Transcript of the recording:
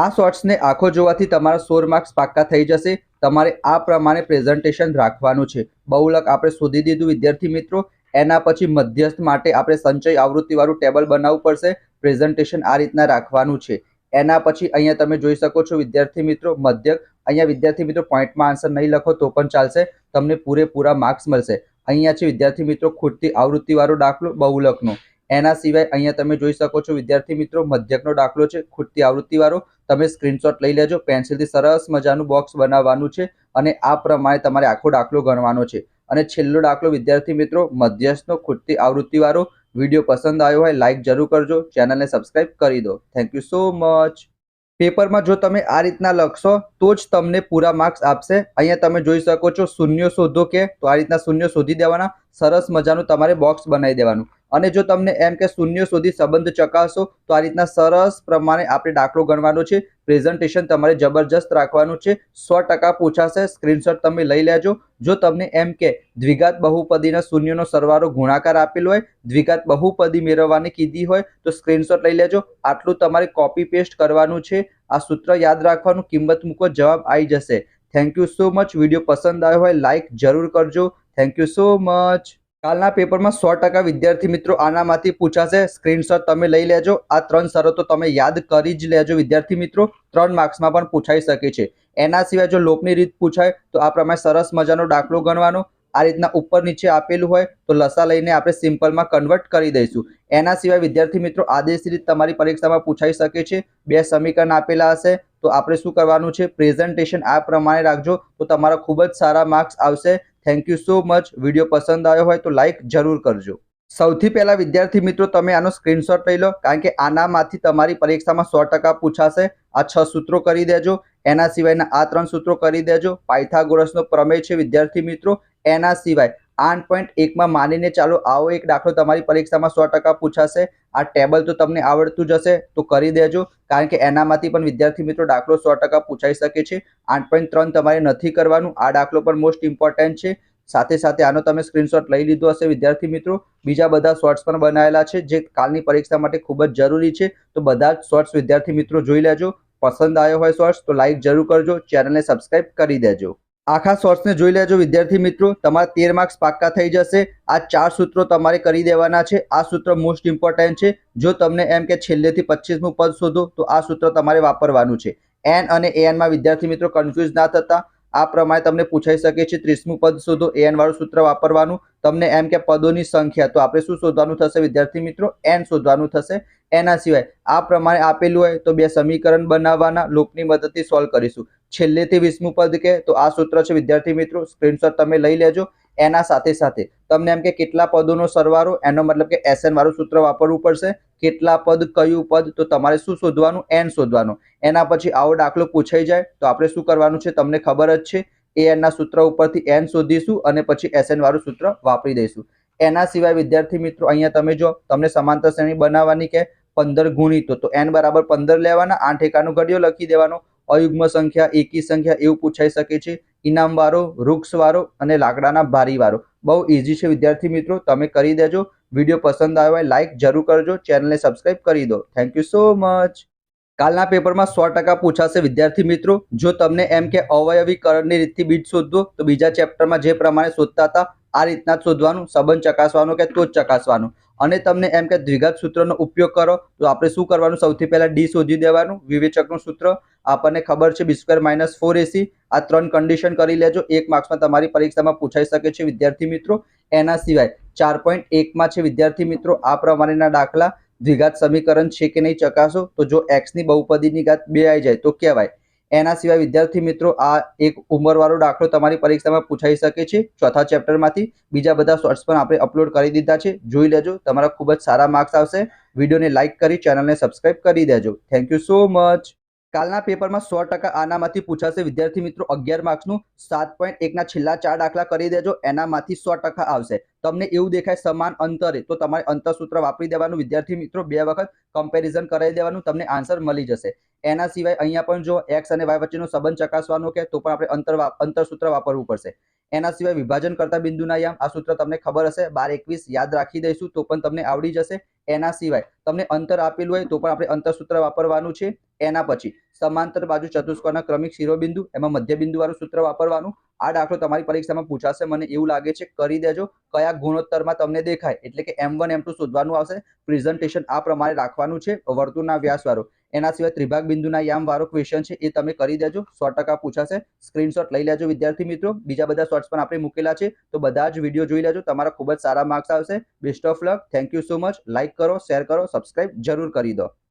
આ શોર્ટ્સને આંખો જોવાથી તમારા સોર માર્ક્સ પાક્કા થઈ જશે. તમારે આ પ્રમાણે પ્રેઝન્ટેશન રાખવાનું છે. બહુલક આપણે શોધી દીધું, વિદ્યાર્થી મિત્રો. એના પછી મધ્યસ્થ માટે આપણે સંચય આવૃત્તિવાળું ટેબલ બનાવવું પડશે. પ્રેઝન્ટેશન આ રીતના રાખવાનું છે. એના પછી અહીંયા તમે જોઈ શકો છો, વિદ્યાર્થી મિત્રો, મધ્યક. અહીંયા વિદ્યાર્થી મિત્રો પોઈન્ટમાં આન્સર નહીં લખો તો પણ ચાલશે. તમને પૂરેપૂરા માર્ક્સ મળશે. અહીંયા છે વિદ્યાર્થી મિત્રો ખૂટતી આવૃત્તિવાળો દાખલો બહુલકનો. એના સિવાય અહીંયા તમે જોઈ શકો છો, વિદ્યાર્થી મિત્રો, મધ્યકનો દાખલો છે, ખૂટતી આવૃત્તિવાળો. તમે સ્ક્રીનશોટ લઈ લેજો, પેન્સિલથી સરસ મજાનું બોક્સ બનાવવાનું છે અને આ પ્રમાણે તમારે આખો દાખલો ગણવાનો છે. અને છેલ્લો દાખલો, વિદ્યાર્થી મિત્રો, મધ્યસ્થનો ખૂટતી આવૃત્તિવાળો. વીડિયો પસંદ આવ્યો હોય લાઇક જરૂર કરજો, ચેનલને સબસ્ક્રાઇબ કરી દો. થેન્ક યુ સો મચ પેપરમાં જો તમે આ રીતના લખશો, તો જ તમને પૂરા માર્ક્સ આપશે. અહીંયા તમે જોઈ શકો છો, શૂન્ય શોધો કે, તો આ રીતના શૂન્ય શોધી દેવાના. સરસ મજાનું તમારે બોક્સ બનાવી દેવાનું. અને જો તમને એમ કે શૂન્ય સુધી સંબંધ ચકાસો, તો આ રીતના સરસ પ્રમાણે આપણે દાખલો ગણવાનો છે. પ્રેઝન્ટેશન તમારે જબરજસ્ત રાખવાનું છે. સો ટકા પૂછાશે સ્ક્રીનશોટ તમે લઈ લેજો. જો તમને એમ કે દ્વિઘાત બહુપદીના શૂન્યનો સરવાળો ગુણાકાર આપેલો હોય, દ્વિઘાત બહુપદી મેળવવાની કીધી હોય, તો સ્ક્રીનશોટ લઈ લેજો. આટલું તમારે કોપી પેસ્ટ કરવાનું છે. આ સૂત્ર યાદ રાખવાનું, કિંમત મૂકો, જવાબ આવી જશે. Thank you so much video પસંદ આવ્યો હોય લાઇક જરૂર કરજો. થેન્ક યુ સો મચ કાલના પેપરમાં સો ટકા વિદ્યાર્થી મિત્રો આનામાંથી પૂછાશે. સ્ક્રીનશોટ તમે લઈ લેજો. આ ત્રણ શરતો તમે યાદ કરી જ લેજો વિદ્યાર્થી મિત્રો. ત્રણ માર્ક્સમાં પણ પૂછાઈ શકે છે. એના સિવાય જો લોપની રીત પૂછાય, તો આ પ્રમાણે સરસ મજાનો દાખલો ગણવાનો. આ રીતના ઉપર નીચે આપેલું હોય, તો લસા લઈને આપણે સિમ્પલમાં કન્વર્ટ કરી દઈશું. એના સિવાય વિદ્યાર્થી મિત્રો આદેશ રીત તમારી પરીક્ષામાં પૂછાઈ શકે છે. બે સમીકરણ આપેલા હશે, તો આપણે શું કરવાનું છે? પ્રેઝન્ટેશન આ પ્રમાણે રાખજો, તો તમારા ખૂબ જ સારા માર્ક્સ આવશે. Thank you so much video પસંદ આવ્યો હોય તો લાઇક જરૂર કરજો. સૌથી પહેલા વિદ્યાર્થી મિત્રો, તમે આનો સ્ક્રીનશોટ લઈ લો, કારણ કે આનામાંથી તમારી પરીક્ષામાં સો ટકા પૂછાશે. આ છ સૂત્રો કરી દેજો. એના સિવાયના આ ત્રણ સૂત્રો કરી દેજો. પાયથાગોરસનો પ્રમેય છે વિદ્યાર્થી મિત્રો, એના સિવાય. આઠ પોઈન્ટ એકમાં માનીને ચાલો આવો એક દાખલો તમારી પરીક્ષામાં સો ટકા પૂછાશે. આ ટેબલ તો તમને આવડતું જશે તો કરી દેજો. કારણ કે એનામાંથી પણ વિદ્યાર્થી મિત્રો દાખલો સો ટકા પૂછાઈ શકે છે. આઠ પોઈન્ટ ત્રણ તમારે નથી કરવાનું. આ દાખલો પણ મોસ્ટ ઇમ્પોર્ટન્ટ છે. સાથે સાથે આનો તમે સ્ક્રીનશોટ લઈ લીધો હશે વિદ્યાર્થી મિત્રો. બીજા બધા શોર્ટ્સ પણ બનાવેલા છે, જે કાલની પરીક્ષા માટે ખૂબ જ જરૂરી છે. તો બધા જ શોર્ટ્સ વિદ્યાર્થી મિત્રો જોઈ લેજો. પસંદ આવ્યો હોય શોર્ટ્સ તો લાઇક જરૂર કરજો. ચેનલને સબસ્ક્રાઇબ કરી દેજો. આખા શોર્ટ્સને જોઈ લેજો, વિદ્યાર્થી મિત્રો. તમારા તેર માર્ક્સ પાક્કા થઈ જશે. આ ચાર સૂત્રો તમારે કરી દેવાના છે. આ સૂત્ર મોસ્ટ ઇમ્પોર્ટન્ટ છે. જો તમને એમ કે છેલ્લેથી પચીસમું પદ શોધો, તો આ સૂત્ર તમારે વાપરવાનું છે. એન અને એનમાં વિદ્યાર્થી મિત્રો કન્ફ્યુઝ ના થતા. આ પ્રમાણે તમને પૂછાઈ શકે છે, ત્રીસમું પદ શોધો એન વાળું સૂત્ર વાપરવાનું. તમને એમ કે પદોની સંખ્યા, તો આપણે શું શોધવાનું થશે વિદ્યાર્થી મિત્રો? એન શોધવાનું થશે. એના સિવાય આ પ્રમાણે આપેલું હોય તો બે સમીકરણ બનાવવાના. લોકની મદદથી સોલ્વ કરીશું. છેલ્લેથી વીસમું પદ કે તો આ સૂત્ર છે, વિદ્યાર્થી મિત્રો સ્ક્રીનશોટ તમે લઈ લેજો એના સાથે સાથે. તમને એમ કે કેટલા પદોનો સરવાળો, એનો મતલબ કે એસએન વાળું સૂત્ર વાપરવું પડશે. કેટલા પદ, કયું પદ, તો તમારે શું શોધવાનું? એન શોધવાનું. એના પછી આવો દાખલો પૂછાઈ જાય. તો આપણે શું કરવાનું છે? તમને ખબર જ છે. એ એનના સૂત્ર ઉપરથી એન શોધીશું અને પછી એસએન વાળું સૂત્ર વાપરી દઈશું. એના સિવાય વિદ્યાર્થી મિત્રો, અહીંયા તમે જો, તમને સમાંતર શ્રેણી બનાવવાની કે પંદર ગુણિતો તો એન બરાબર પંદર લેવાના. આઠ એકાનો ઘડિયો લખી દેવાનો. અયુગ્મ સંખ્યા, એકી સંખ્યા એવું પૂછાઈ શકે છે. ઇનામવાળો, વૃક્ષવાળો અને લાકડાના ભારીવાળો બહુ ઇઝી છે વિદ્યાર્થી મિત્રો, તમે કરી દેજો. વીડિયો પસંદ આવ્યો હોય લાઇક જરૂર કરજો. ચેનલને સબસ્ક્રાઇબ કરી દો. થેન્ક યુ સો મચ કાલના પેપરમાં સો ટકા પૂછાશે વિદ્યાર્થી મિત્રો. જો તમને એમ કે અવયવીકરણની રીતથી બીજ શોધવો, તો બીજા ચેપ્ટરમાં જે પ્રમાણે શોધતા હતા, આ રીતના જ શોધવાનું. સંબંધ ચકાસવાનો કે તો જ ચકાસવાનું? અને તમને એમ કે દ્વિઘાત સૂત્રનો ઉપયોગ કરો, તો આપણે શું કરવાનું? સૌથી પહેલાં ડી શોધી દેવાનું, વિવેચકનું સૂત્ર. આપણને ખબર છે B square minus four AC આ ત્રણ કન્ડિશન કરી લેજો. એક માર્ક્સમાં તમારી પરીક્ષામાં પૂછાઈ શકે છે વિદ્યાર્થી મિત્રો. એના સિવાય ચાર પોઈન્ટ એકમાં છે વિદ્યાર્થી મિત્રો, આ પ્રમાણેના દાખલા દ્વિઘાત સમીકરણ છે કે નહીં ચકાસો? તો જો એક્સની બહુપદીની ઘાત બે આવી જાય તો કહેવાય એના સિવાય વિદ્યાર્થી મિત્રો, આ એક ઉંમરવાળો દાખલો તમારી પરીક્ષામાં પૂછાઈ શકે છે. ચોથા ચેપ્ટરમાંથી બીજા બધા શોર્ટ્સ પણ આપણે અપલોડ કરી દીધા છે. જોઈ લેજો, તમારા ખૂબ જ સારા માર્ક્સ આવશે. વિડીયોને લાઇક કરી, ચેનલને સબસ્ક્રાઇબ કરી દેજો. Thank you so much. કાલના પેપરમાં સો ટકા આનામાંથી પૂછાશે. વિદ્યાર્થી મિત્રો, અગિયાર માર્ક્સનું સાત પોઈન્ટ એકના છેલ્લા ચાર દાખલા કરી દેજો. એનામાંથી સો ટકા આવશે. તમને એવું દેખાય સમાન અંતરે, તો તમારે અંતરસૂત્ર વાપરી દેવાનું. વિદ્યાર્થી મિત્રો, બે વખત કમ્પેરિઝન કરાવી દેવાનું. તમને આન્સર મળી જશે. એના સિવાય અહીંયા પણ જો એક્સ અને વાય વચ્ચેનો સંબંધ ચકાસવાનો કે, તો પણ આપણે અંતર અંતરસૂત્ર વાપરવું પડશે. એના સિવાય વિભાજન કરતા બિંદુના યામ, આ સૂત્ર તમને ખબર હશે, બાર એકવીસ યાદ રાખી દઈશું, તો પણ તમને આવડી જશે. એના સિવાય તમને અંતર આપેલું હોય તો પણ આપણે અંતરસૂત્ર વાપરવાનું છે. એના પછી સમાંતર બાજુ ચતુષ્કોણના ક્રમિક શિરોબિંદુ, એમાં મધ્ય બિંદુ વાળું સૂત્ર વાપરવાનું. આ દાખલો તમારી પરીક્ષામાં પૂછાશે, મને એવું લાગે છે, કરી દેજો. કયા ગુણોત્તરમાં તમને દેખાય? એટલે કે એમ વન એમ ટુ શોધવાનું આવશે. પ્રેઝન્ટેશન આ પ્રમાણે રાખવાનું છે, વર્તુળના વ્યાસવાળો. એના સિવાય ત્રિભાગ બિંદુના યામ વાળો ક્વેશ્ચન છે, એ તમે કરી દેજો. સો ટકા પૂછાશે. સ્ક્રીનશોટ લઈ લેજો, વિદ્યાર્થી મિત્રો. બીજા બધા શોર્ટ્સ પણ આપણે મૂકેલા છે. તો બધા જ વીડિયો જોઈ લેજો. તમારા ખૂબ જ સારા માર્ક્સ આવશે. Best of luck thank you so much like કરો શેર કરો સબસ્ક્રાઇબ જરૂર કરી દો.